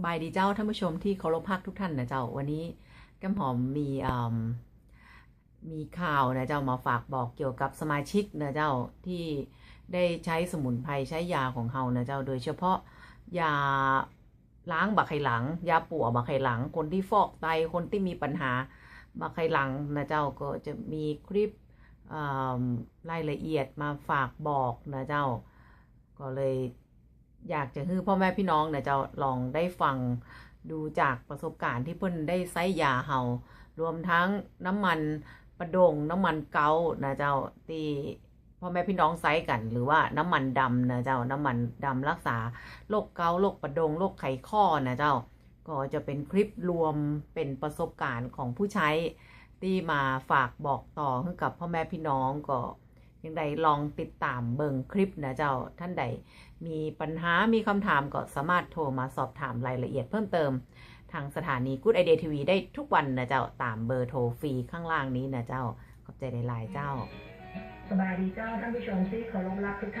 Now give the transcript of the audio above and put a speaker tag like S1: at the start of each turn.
S1: สบายดีเจ้าท่านผู้ชมที่เคารพรักทุกท่านนะเจ้าวันนี้ก้มหอมมีมีข่าวนะเจ้ามาฝากบอกเกี่ยวกับสมาชิกนะเจ้าที่ได้ใช้สมุนไพรใช้ยาของเฮานะเจ้าโดยเฉพาะยาล้างบักไขหลัง ยาปั่วบักไขหลัง คนที่ฟอกไตคนที่มีปัญหาบักไขหลังนะเจ้าก็จะมีคลิปรายละเอียดมาฝากบอกนะเจ้าก็เลย อยากจะให้พ่อแม่พี่น้องเนี่ยจะลองได้ฟังดูจากประสบการณ์ที่เพิ่นได้ใช้ยาเฮารวมทั้งน้ำมันประดงน้ำมันเกานะเจ้าที่พ่อแม่พี่น้องใช้กัน หรือว่าน้ำมันดำนะเจ้าน้ำมันดำรักษาโรคเกาโรคประดงโรคไขข้อนะเจ้า ก็จะเป็นคลิปรวมเป็นประสบการณ์ของผู้ใช้ที่มาฝากบอกต่อให้กับพ่อแม่พี่น้องก็ ยังใดลองติดตามเบิ่งคลิปนะเจ้าท่านใดมีปัญหามีคำถามก็สามารถโทรมาสอบถามรายละเอียดเพิ่มเติม ทางสถานี Good Idea TV ได้ทุกวันนะเจ้าตามเบอร์โทรฟรีข้างล่างนี้นะเจ้าขอบใจในลายเจ้า
S2: สบายดีเจ้าท่านผู้ชมที่เคารพรักทุกท่าน